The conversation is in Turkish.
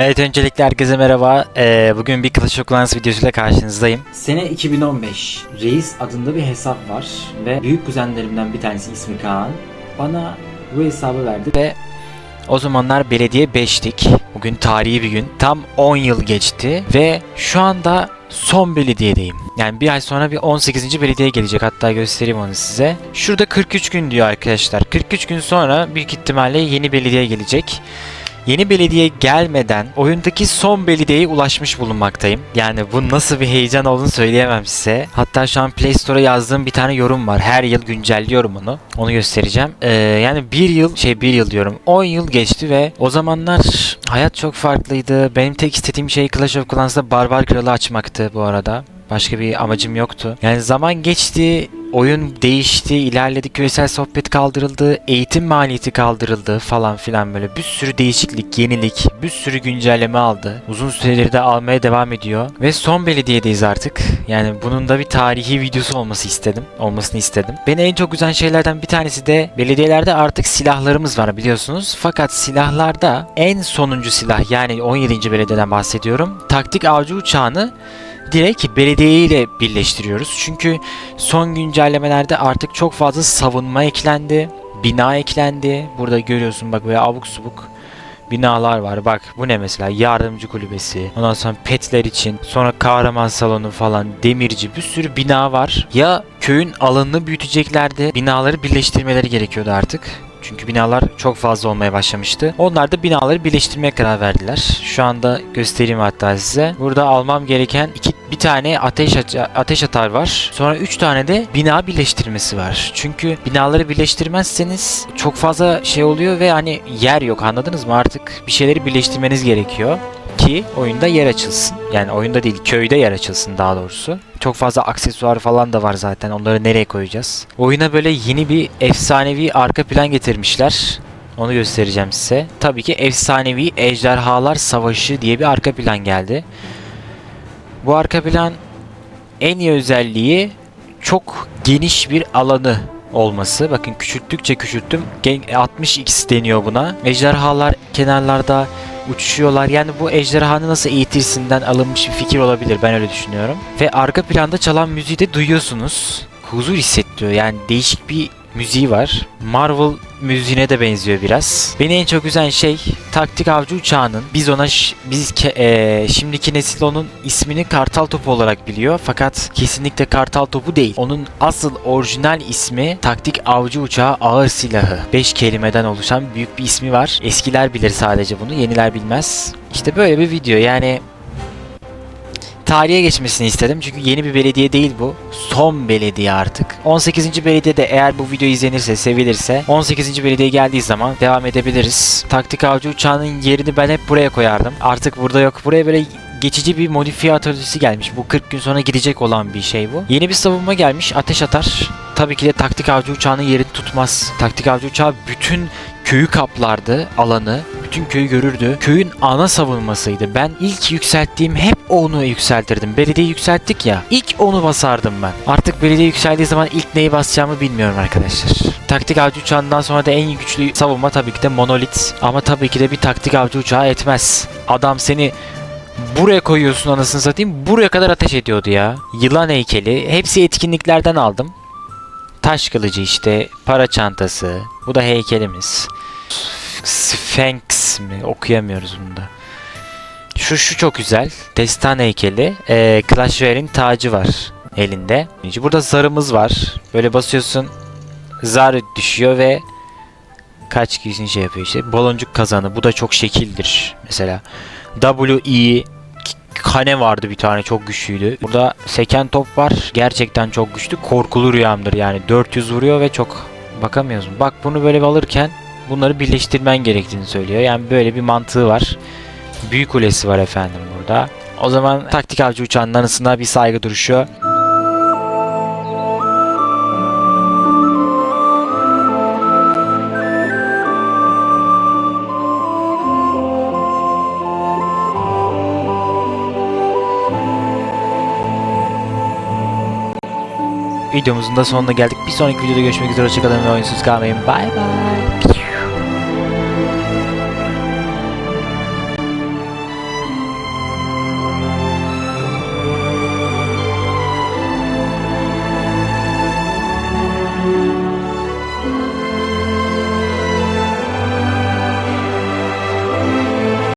Evet öncelikle herkese merhaba. Ee, bugün bir Clash of Clans videosuyla karşınızdayım. Sene 2015. Reis adında bir hesap var ve büyük kuzenlerimden bir tanesi ismi Kaan bana bu hesabı verdi. Ve o zamanlar belediye 5'tik. Bugün tarihi bir gün. Tam 10 yıl geçti ve şu anda son belediyedeyim. Yani bir ay sonra bir 18. belediye gelecek. Hatta göstereyim onu size. Şurada 43 gün diyor arkadaşlar. 43 gün sonra büyük ihtimalle yeni belediye gelecek. Yeni belediye gelmeden oyundaki son belediyeye ulaşmış bulunmaktayım. Yani bu nasıl bir heyecan olduğunu söyleyemem size. Hatta şu an Play Store'a yazdığım bir tane yorum var. Her yıl güncelliyorum onu. Onu göstereceğim. Ee, yani bir yıl şey bir yıl diyorum. 10 yıl geçti ve o zamanlar hayat çok farklıydı. Benim tek istediğim şey Clash of Clans'ta Barbar Kralı açmaktı bu arada. Başka bir amacım yoktu. Yani zaman geçti, oyun değişti, ilerledi, küresel sohbet kaldırıldı, eğitim maliyeti kaldırıldı falan filan böyle bir sürü değişiklik, yenilik, bir sürü güncelleme aldı. Uzun süreleri de almaya devam ediyor. Ve son belediyedeyiz artık. Yani bunun da bir tarihi videosu olması istedim. Olmasını istedim. Beni en çok üzen şeylerden bir tanesi de belediyelerde artık silahlarımız var biliyorsunuz. Fakat silahlarda en sonuncu silah yani 17. belediyeden bahsediyorum. Taktik avcı uçağını direkt belediye ile birleştiriyoruz. Çünkü son güncellemelerde artık çok fazla savunma eklendi. Bina eklendi. Burada görüyorsun bak böyle abuk subuk binalar var. Bak bu ne mesela yardımcı kulübesi. Ondan sonra petler için. Sonra kahraman salonu falan. Demirci bir sürü bina var. Ya köyün alanını büyüteceklerdi. Binaları birleştirmeleri gerekiyordu artık. Çünkü binalar çok fazla olmaya başlamıştı. Onlar da binaları birleştirmeye karar verdiler. Şu anda göstereyim hatta size. Burada almam gereken iki, bir tane ateş ateş atar var. Sonra üç tane de bina birleştirmesi var. Çünkü binaları birleştirmezseniz çok fazla şey oluyor ve hani yer yok anladınız mı? Artık bir şeyleri birleştirmeniz gerekiyor ki oyunda yer açılsın. Yani oyunda değil köyde yer açılsın daha doğrusu. Çok fazla aksesuar falan da var zaten. Onları nereye koyacağız? Oyuna böyle yeni bir efsanevi arka plan getirmişler. Onu göstereceğim size. Tabii ki efsanevi ejderhalar savaşı diye bir arka plan geldi. Bu arka plan en iyi özelliği çok geniş bir alanı olması. Bakın küçülttükçe küçülttüm. Gen- 60x deniyor buna. Ejderhalar kenarlarda uçuşuyorlar. Yani bu ejderhanı nasıl eğitirsinden alınmış bir fikir olabilir. Ben öyle düşünüyorum. Ve arka planda çalan müziği de duyuyorsunuz. Huzur hissettiriyor. Yani değişik bir müziği var. Marvel müziğine de benziyor biraz. Beni en çok üzen şey taktik avcı uçağının biz ona biz ke- eee, şimdiki nesil onun ismini kartal topu olarak biliyor fakat kesinlikle kartal topu değil. Onun asıl orijinal ismi taktik avcı uçağı ağır silahı. 5 kelimeden oluşan büyük bir ismi var. Eskiler bilir sadece bunu, yeniler bilmez. İşte böyle bir video yani tarihe geçmesini istedim. Çünkü yeni bir belediye değil bu. Son belediye artık. 18. belediyede eğer bu video izlenirse, sevilirse 18. belediye geldiği zaman devam edebiliriz. Taktik avcı uçağının yerini ben hep buraya koyardım. Artık burada yok. Buraya böyle geçici bir modifiye atölyesi gelmiş. Bu 40 gün sonra gidecek olan bir şey bu. Yeni bir savunma gelmiş. Ateş atar. Tabii ki de taktik avcı uçağının yerini tutmaz. Taktik avcı uçağı bütün köyü kaplardı, alanı. Bütün köyü görürdü. Köyün ana savunmasıydı. Ben ilk yükselttiğim hep onu yükseltirdim. Belediye yükselttik ya. İlk onu basardım ben. Artık belediye yükseldiği zaman ilk neyi basacağımı bilmiyorum arkadaşlar. Taktik avcı uçağından sonra da en güçlü savunma tabii ki de monolit. Ama tabii ki de bir taktik avcı uçağı etmez. Adam seni buraya koyuyorsun anasını satayım. Buraya kadar ateş ediyordu ya. Yılan heykeli. Hepsi etkinliklerden aldım. Taş kılıcı işte. Para çantası. Bu da heykelimiz. Sphinx mi? Okuyamıyoruz bunu da. Şu şu çok güzel. Destan heykeli. Ee, Clash Royale'in tacı var elinde. Burada zarımız var. Böyle basıyorsun. Zar düşüyor ve kaç kişinin şey yapıyor işte. Baloncuk kazanı. Bu da çok şekildir. Mesela WE Kane vardı bir tane çok güçlüydü. Burada seken top var. Gerçekten çok güçlü. Korkulu rüyamdır yani. 400 vuruyor ve çok bakamıyorsun. Bak bunu böyle alırken bunları birleştirmen gerektiğini söylüyor. Yani böyle bir mantığı var. Büyük kulesi var efendim burada. O zaman taktik avcı uçağının anısına bir saygı duruşu. Videomuzun da sonuna geldik. Bir sonraki videoda görüşmek üzere. Hoşçakalın ve oyunsuz kalmayın. Bye bye.